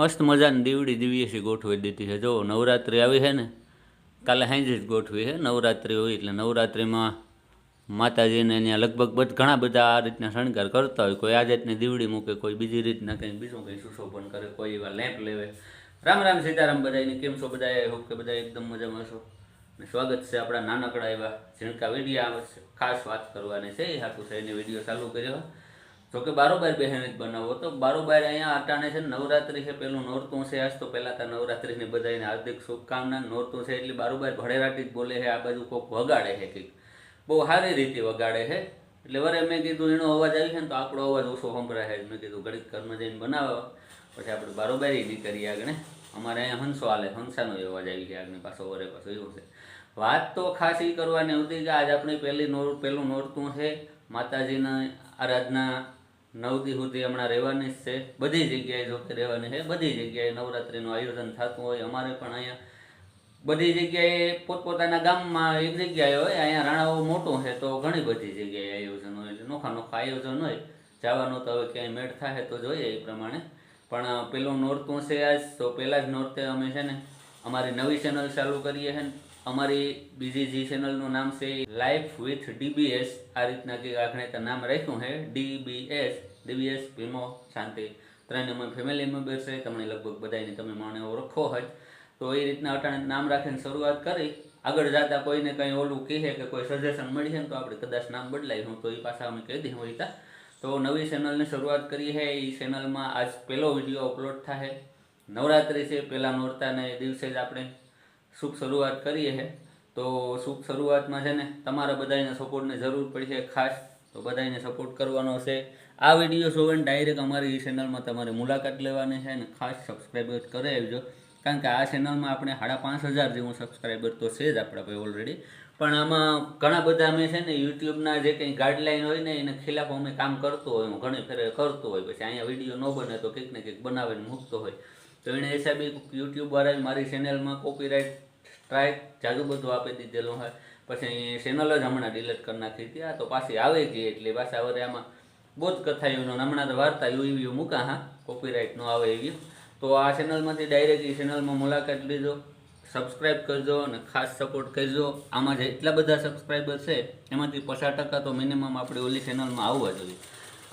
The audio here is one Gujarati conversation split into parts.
મસ્ત મજાની દીવડી દિવ્યસી ગોઠવી દીધી છે. જો, નવરાત્રિ આવી છે ને, કાલે સાંજે જ ગોઠવી છે. નવરાત્રિ હોય એટલે નવરાત્રિમાં માતાજીને ત્યાં લગભગ બધ, ઘણા બધા આ રીતના શણગાર કરતા હોય. કોઈ આ જાતની દીવડી મૂકે, કોઈ બીજી રીતના કંઈ, બીજું કંઈ સુશોભન કરે, કોઈ એવા લેમ્પ લેવે. રામ રામ સીતારામ બધાને કેમ છો બધા હોપ કે બધા એકદમ મજામાં છો સ્વાગત છે આપણા નાનકડા એવા ઝીણકા વિડીયા. ખાસ વાત કરવાની છે. એ હાથું એને વીડિયો ચાલુ કર્યો. જો કે બારોબાર બહેન જ બનાવો. તો બારોબાર અહીંયા આટાણે છે નવરાત્રી છે, પેલું નોરતું છે આજ તો પહેલાં ત્યાં નવરાત્રિને બધાને હાર્દિક શુભકામના. નોરતું છે એટલે બારોબાર ભળેરાટી જ બોલે છે, આ બાજુ કોક વગાડે છે કંઈક. બહુ સારી રીતે વગાડે છે. એટલે વરે મેં કીધું, એનો અવાજ આવી છે ને તો આપણો અવાજ ઓછો સંભળાય છે. મેં કીધું, ઘડીક ઘરમાં જઈને બનાવો. પછી આપણે બારોબારી નીકળીએ આગળ અમારે અહીંયા હંસો હાલે, હંસાનો અવાજ આવી ગયા આગળ પાછો, વરે પાછો એવું છે. વાત તો ખાસ એ કરવાની હતી કે આજ આપણી પહેલી નોર પહેલું નોરતું છે, માતાજીના આરાધના નવ સુધી હમણાં રહેવાની જ છે. બધી જગ્યાએ જો કે રહેવાની છે. બધી જગ્યાએ નવરાત્રિનું આયોજન થતું હોય. અમારે પણ અહીંયા બધી જગ્યાએ પોતપોતાના ગામમાં એક જગ્યાએ હોય. અહીંયા રાણાઓ મોટું છે તો ઘણી બધી જગ્યાએ આયોજન હોય. નોખા નોખા આયોજન હોય. જવાનું તો હવે ક્યાંય મેળ થાય તો જોઈએ એ પ્રમાણે. પણ પેલું નોરતું છે આજ. તો પહેલાં જ નોરતે અમે છે ને અમારી નવી ચેનલ ચાલુ કરીએ છે ને. અમારી બીજી જે ચેનલનું નામ છે લાઈફ વિથ ડીબીએસ આ રીતના કે આપણે તો નામ રાખ્યું છે ડીબીએસ ડીબીએસ ભીમો શાંતિ ત્રણ અમે ફેમિલી મેમ્બર છે, તમને લગભગ બધાને તમે મને ઓળખો હોય તો એ રીતના અટાણે નામ રાખીને શરૂઆત કરી. આગળ જતા કોઈને કંઈ ઓલું કહે કે કોઈ સજેશન મળી છે તો આપણે કદાચ નામ બદલાયું. તો એ પાછા અમે કહી દઈએ હોય તો નવી ચેનલની શરૂઆત કરી છે એ ચેનલમાં આજ પહેલો વીડિયો અપલોડ થાય. નવરાત્રિ છે, પહેલાં નોરતાને દિવસે જ આપણે શુભ શરૂઆત કરીએ છે તો શુભ શરૂઆતમાં છે ને તમારા બધાને સપોર્ટની જરૂર પડી છે ખાસ. તો બધાને સપોર્ટ કરવાનો છે. આ વીડિયો જોવે ડાયરેક્ટ અમારી ચેનલમાં તમારે મુલાકાત લેવાની છે અને ખાસ સબસ્ક્રાઈબર કરી આવજો. કારણ કે આ ચેનલમાં આપણે સાડા પાંચ હજાર જેવું સબસ્ક્રાઈબર તો છે જ આપણા ભાઈ ઓલરેડી પણ આમાં ઘણા બધા અમે છે ને યુટ્યુબના જે કંઈ ગાઈડલાઈન હોય ને એને ખિલાફ અમે કામ કરતો હોય ઘણી ફેરે કરતો હોય. પછી અહીંયા વીડિયો ન બને તો કંઈક ને કંઈક બનાવીને મૂકતો હોય. તો એને હિસાબે યુટ્યુબ વાળાએ મારી ચેનલમાં કોપીરાઇટ સ્ટ્રાઇક જાજુ બધું આપી દીધેલું હોય. પછી ચેનલ જ હમણાં ડિલીટ કરી નાખી હતી. તો પાછી આવે ગઈ એટલે પાછા હવે આમાં બોધ કથાઓનો હમણાં તો વાર્તા યુ એવી મૂકા, હા કોપીરાઇટ નો આવે એવી. તો આ ચેનલમાંથી ડાયરેક્ટ એ ચેનલમાં મુલાકાત લીધો સબસ્ક્રાઈબ કરજો અને ખાસ સપોર્ટ કરજો. આમાં જેટલા બધા સબસ્ક્રાઈબર છે, એમાંથી પચાસ ટકા તો મિનિમમ આપણે ઓલી ચેનલમાં આવવા જોઈએ.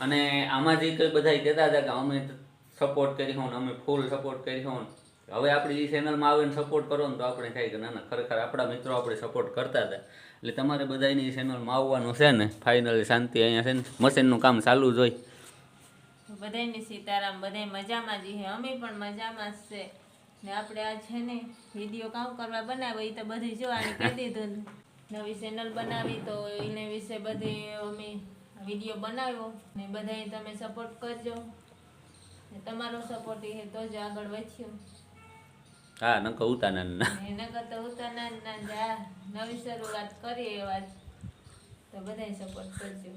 અને આમાં જે કંઈ બધા કહેતા હતા કે અમે સપોર્ટ કરી હોઉં ને અમે ફૂલ સપોર્ટ કરી હોઉં હવે આપણી ચેનલમાં આવીને સપોર્ટ કરો ને તો આપણે થાય કે ના ના, ખરેખર આપણા મિત્રો આપણે સપોર્ટ કરતા હતા. એટલે તમારે બધાની ચેનલમાં આવવાનું છે ને ફાઇનલી શાંતિ અહીંયા છે ને મશીનનું કામ ચાલુ જ હોય. બધાને સીતારામ બધા મજામાં જ છે. અમે પણ મજામાં જ છે. ને આપણે આ છે ને વીડિયો કામ કરવા બનાવ્યો એ તો બધી જો આને કહી દીધું. નવી ચેનલ બનાવી તો એને વિશે બધી અમે વીડિયો બનાવ્યો. ને બધાને તમે સપોર્ટ કરજો. તમારો સપોર્ટ એ તો જ આગળ વધ્યું. હા નકો ઉતાના ના ને એના કરતા ઉતાના ના જા નવી શરૂઆત કરીએ એવા. તો બધાય સપોર્ટ કરજો.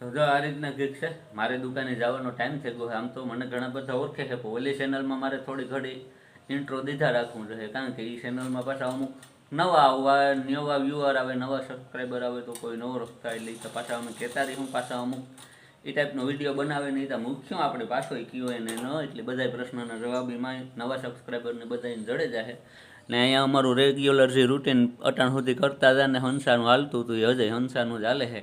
તો જો આ રીતના ગીત છે મારે દુકાને જવાનો ટાઈમ થઈ ગયો આમ તો મને ઘણા બધા ઓળખે છે પણ ઓલી ચેનલમાં મારે થોડી ઘડી ઇન્ટ્રો દીધા રાખવું જોઈએ. કારણ કે એ ચેનલમાં પાછા અમુક નવા આવવા નવા વ્યુઅર આવે નવા સબસ્ક્રાઈબર આવે તો કોઈ નવો રસ્તા એટલે પાછા અમે કહેતા રહીશું પાછા અમુક એ ટાઈપનો વીડિયો બનાવે નહીં તો મુખ્ય આપણે પાછો કયો એને ન, એટલે બધા પ્રશ્નના જવાબ એમાં નવા સબસ્ક્રાઈબરને બધાને જડે જાય ને અહીંયા અમારું રેગ્યુલર જે રૂટીન અટાણ સુધી કરતા હતા ને હંસાનું હાલતું હતું એ હજે હંસાનું જ હાલે છે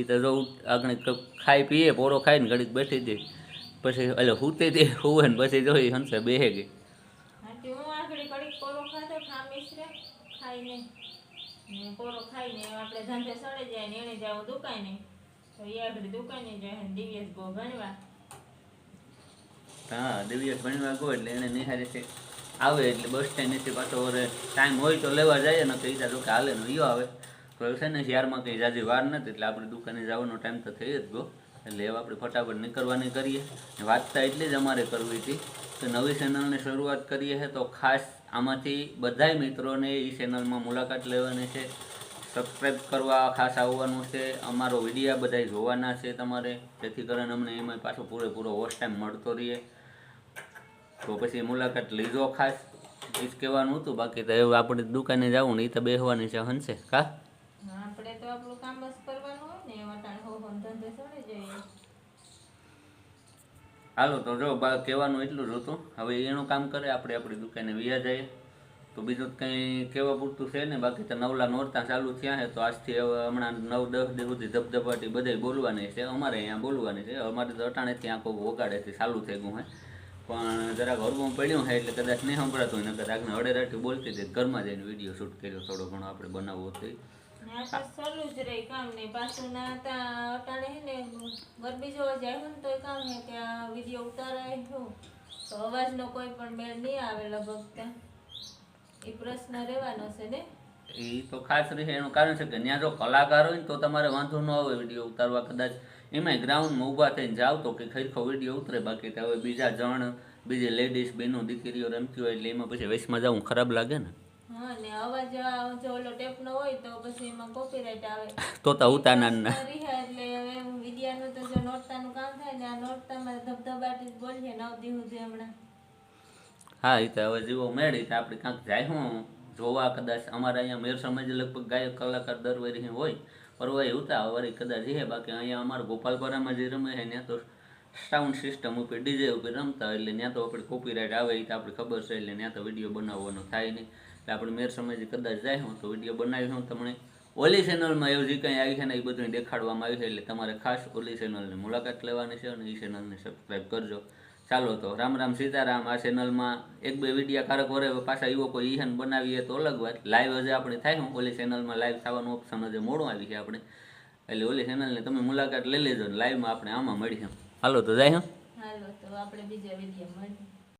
એ તો જો આગળ ખાઈ પીએ પોરો ખાઈને ઘડીક બેઠી હતી પછી એટલે હુતી તે હુવે ને પછી જોઈ હંસે બેહે ગઈ. હાથી હું આગળ કડીક કોરો ખાધો ખામીશ રે ખાઈને. ને ખાઈને આપણે ધંધે સડે જાય ને એને જાવ દુકાને. હા દિવ્યસ ભણવા. ગયો એટલે એને નિહારે છે. આવે એટલે બસ સ્ટેન્ડ નીચે પાછો ટાઈમ હોય તો લેવા જાય ને તો ઈજા કે હાલે ને ઈયો આવે. તો છે ને શિયાળમાં કંઈ જાજી વાર નથી, એટલે આપણે દુકાને જવાનો ટાઈમ તો થઈ જ ગયો. એટલે હવે આપણે ફટાફટ નીકળવાની કરીએ. વાંચતા એટલી જ અમારે કરવી હતી કે નવી ચેનલની શરૂઆત કરીએ તો ખાસ આમાંથી બધાય મિત્રોને એ ચેનલમાં મુલાકાત લેવાની છે. સબસ્ક્રાઈબ કરવા ખાસ આવવાનું છે. અમારો વિડીયા બધા જોવાના છે તમારે. જેથી કરીને અમને એમાં પાછો પૂરેપૂરો વોચ ટાઈમ મળતો રહીએ. તો પછી મુલાકાત લીધો ખાસ. એ જ કહેવાનું હતું. બાકી તો એવું આપણે દુકાને જવું ને એ તો બેહવાની છે હનશે કા? આપણે તો આપણું કામ બસ કરવાનું હોય ને વટાણ હો હો ધંધે સડે જાય હાલો તો જો બા કહેવાનું એટલું જ હતું. હવે એનું કામ કરે આપણે આપણી દુકાને વ્યા જઈએ. તો બીજું તો કંઈ કહેવા પૂરતું છે ને બાકી તો નવલા નોરતા ચાલુ થયા છે. તો આજથી હવે હમણાં નવ દસ દિવસ સુધી ધબધબાટી બધે બોલવાની છે. અમારે અહીંયા બોલવાની છે. અમારે તો અટાણેથી આંખો વગાડેથી ચાલુ થઈ ગયું છે. પણ જરાક હરવું પડ્યું છે એટલે કદાચ નહીં સંભળાતું હોય, નકર આગને અડેરાટી બોલતી હતી. ઘરમાં જઈને વીડિયો શૂટ કર્યો થોડો ઘણો આપણે બનાવવો હતો ઈ. ને આ તો સરું જ રહી કામ ને. પાછું ના તા અટાણે હે ને ગરબી જોવા જાય હોય ને તોય કામ હે. કે આ વીડિયો ઉતારાય શું તો અવાજનો કોઈ પણ મેળ નહીં આવે લગભગ ત્યાં. એ પ્રશ્ન રહેવાનો છે ને? એ તો ખાસ રહે એનું કારણ છે કે ત્યાં જો કલાકાર હોય ને તો તમારે વાંધો ન આવે વીડિયો ઉતારવા કદાચ. એમાંય ગ્રાઉન્ડમાં ઊભા થઈને જાવ તો કે ખરખો વીડિયો ઉતરે બાકી તો હવે બીજા જણ બીજી લેડીઝ બહેનો દીકરીઓ રમતી હોય એટલે એમાં પછી વેસમાં જવું ખરાબ લાગે ને. હા ને અવાજ જો ઓલો ટેપનો હોય તો પછી એમાં કોપીરાઇટ આવે. તો તો ઉતારના એટલે હવે વિદ્યાનું તો જો નોરતાનું કામ થાય ને આ નોરતામાં ધબધબાટી જ બોલીએ નવ દી સુધી હમણાં. હા એ તો હવે જીવો મેળી તો આપણે ક્યાંક જાય હું જોવા કદાચ. અમારે અહીંયા મેર સમાજ લગભગ ગાયક, કલાકાર દર વરી હોય પરવાય ઉતા વળી કદાચ છે બાકી અહીંયા અમારા ગોપાલપરામાં જે રમે છે, ત્યાં તો સાઉન્ડ સિસ્ટમ ઉપર ડીજે ઉપર રમતા એટલે ત્યાં તો આપણે કોપીરાઇટ આવે એ તો આપણે ખબર છે, એટલે ત્યાં તો વીડિયો બનાવવાનો થાય નહીં. એટલે આપણે મેર સમાજે કદાચ જાય હું તો વીડિયો બનાવી હું તમને. ઓલી ચેનલમાં એવું જે કંઈ આવી છે ને એ બધું દેખાડવામાં આવ્યું છે, એટલે તમારે ખાસ ઓલી ચેનલની મુલાકાત લેવાની છે અને એ ચેનલને સબસ્ક્રાઈબ કરજો. ચાલો તો રામ રામ સીતારામ આ ચેનલમાં એક બે વિડીયા કારક વરે પાછા યુવકો ઈહન બનાવીએ તો અલગ વાત. લાઈવ હજે આપણે થાય હું ઓલી ચેનલમાં લાઈવ થવાનું ઓપ્શન હજે મોડું આવી છે આપણે. એટલે ઓલી ચેનલને તમે મુલાકાત લઈ લેજો ને લાઈવમાં આપણે આમાં મળીએ હાલો તો જાય હા. હાલો તો આપણે બીજા વીડિયો મળીએ